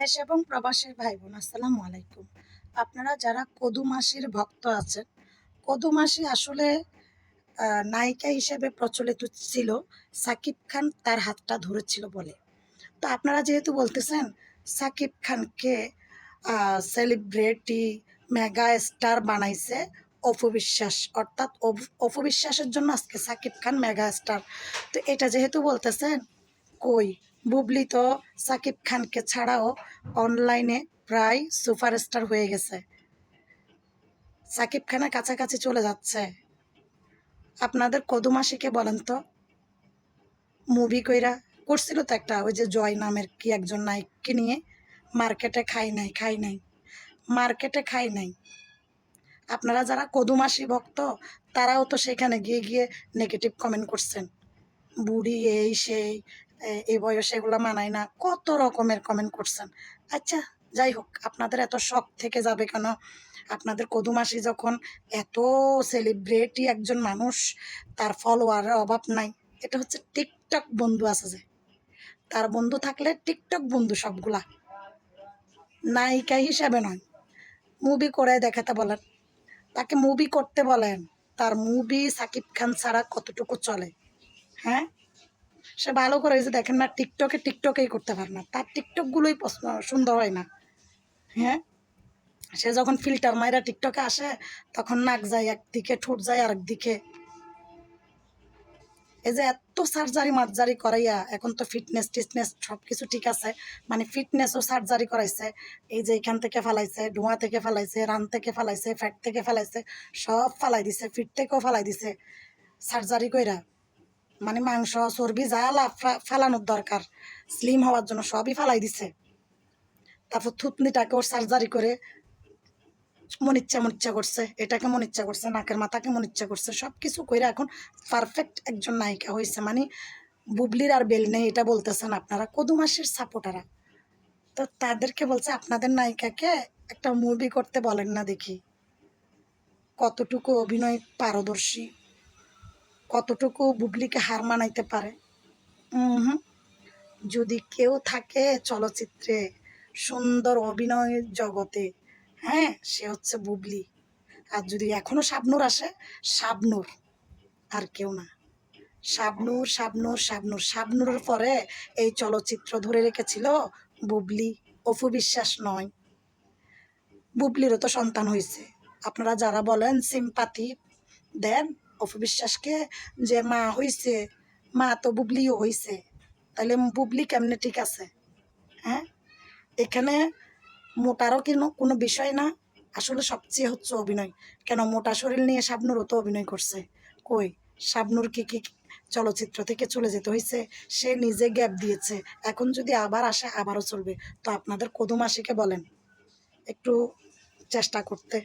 দেশ এবং প্রবাসের ভাই বোন আসসালামু আলাইকুম। আপনারা যারা কদু মাসির ভক্ত আছেন, কদু মাসি আসলে নায়িকা হিসেবে প্রচলিত ছিল, সাকিব খান তার হাতটা ধরেছিল বলে। তো আপনারা যেহেতু বলতেছেন, সাকিব খানকে সেলিব্রিটি মেগা স্টার বানাইছে অপবিশ্বাস, অর্থাৎ অপ- অপবিশ্বাসের জন্য আজকে সাকিব খান মেগা স্টার তো এটা যেহেতু বলতেছেন, কই? বুবলি তো সাকিব খানকে ছাড়াও অনলাইনে প্রায় সুপারস্টার হয়ে গেছে। সাকিব খানের কাছাকাছি চলে যাচ্ছে। আপনাদের কদুমাসিকে বলেন তো। মুভি কইরা করছিল তো একটা, ওই যে জয় নামের কি একজন নায়ককে নিয়ে মার্কেটে খাই নাই খাই নাই, মার্কেটে খাই নাই। আপনারা যারা কদুমাসি ভক্ত, তারাও তো সেখানে গিয়ে গিয়ে নেগেটিভ কমেন্ট করছেন। বুড়ি এই সেই এই বয়সে এগুলো মানায় না। কত রকমের কমেন্ট করছেন। আচ্ছা যাই হোক, আপনাদের এত শখ থেকে যাবে কেন? আপনাদের কদুমাসি যখন এত সেলিব্রিটি একজন মানুষ, তার ফলোয়ারের অভাব নাই। এটা হচ্ছে টিকটক বন্ধু আছে যে। তার বন্ধু থাকলে টিকটক বন্ধু সবগুলা। নায়িকা হিসাবে নয়। মুভি করে দেখাতে বলেন। তাকে মুভি করতে বলেন। তার মুভি সাকিব খান ছাড়া কতটুকু চলে? হ্যাঁ? সে ভালো করে যে দেখেন না, টিকটকে টিকটকেই করতে পারে না। তার টিকটকগুলোই সুন্দর হয় না। হ্যাঁ? সে যখন ফিল্টার মাইরা টিকটকে আসে, তখন নাক যায়, একদিকে ঠোঁট যায় আরেক দিকে এই যে এত সার্জারি মার্জারি করাইয়া, এখন তো ফিটনেস টিটনেস সব কিছু ঠিক আছে। মানে ফিটনেসও সার্জারি করাইছে। এই যে এখান থেকে ফালাইছে, ধোঁয়া থেকে ফালাইছে, রান থেকে ফালাইছে ফ্যাট থেকে ফালাইছে, সব ফালাই দিছে ফিট থেকেও ফালাই দিছে। সার্জারি কইরা। মানে মাংস, চর্বি, যা লাভ ফালানোর দরকার। স্লিম হওয়ার জন্য সবই ফেলাই দিছে। তারপর থুতনিটাকে ওর সার্জারি করে মন ইচ্ছা মন ইচ্ছা করছে। এটাকে মন ইচ্ছা করছে, নাকের মাথাকে মন ইচ্ছা করছে। সব কিছু করে এখন পারফেক্ট একজন নায়িকা হয়েছে মানে বুবলির আর বেল নেই, এটা বলতেছেন আপনারা। কদুমাসের সাপোর্টারা তো তাদেরকে বলছে, আপনাদের নায়িকাকে একটা মুভি করতে বলেন না দেখি। কতটুকু অভিনয় পারদর্শী। কতটুকু বুবলিকে হার মানাইতে পারে? হুম যদি কেউ থাকে চলচ্চিত্রে সুন্দর অভিনয় জগতে হ্যাঁ সে হচ্ছে বুবলি। আর যদি এখনও শাবনুর আসে, শাবনুর, আর কেউ না। শাবনুর শাবনুর শাবনুর। শাবনুরের পরে এই চলচ্চিত্র ধরে রেখেছিল বুবলি। অপু বিশ্বাস নয়। বুবলিরও তো সন্তান হয়েছে আপনারা যারা বলেন সিম্পাতি দেন। অপু বিশ্বাসকে যে মা হইছে, মা তো বুবলিও হইছে তাহলে বুবলি কেমনে ঠিক আছে? হ্যাঁ? এখানে মোটারও কোনো কোনো বিষয় না। আসলে সবচেয়ে হচ্ছে অভিনয়। কেন মোটা শরীর নিয়ে শাবনুরও তো অভিনয় করছে। কই? শাবনুর কি কি চলচ্চিত্র থেকে চলে যেতে হয়েছে সে নিজে গ্যাপ দিয়েছে। এখন যদি আবার আসে, আবারও চলবে। তো আপনাদের কদুমাসিকে বলেন। একটু চেষ্টা করতে।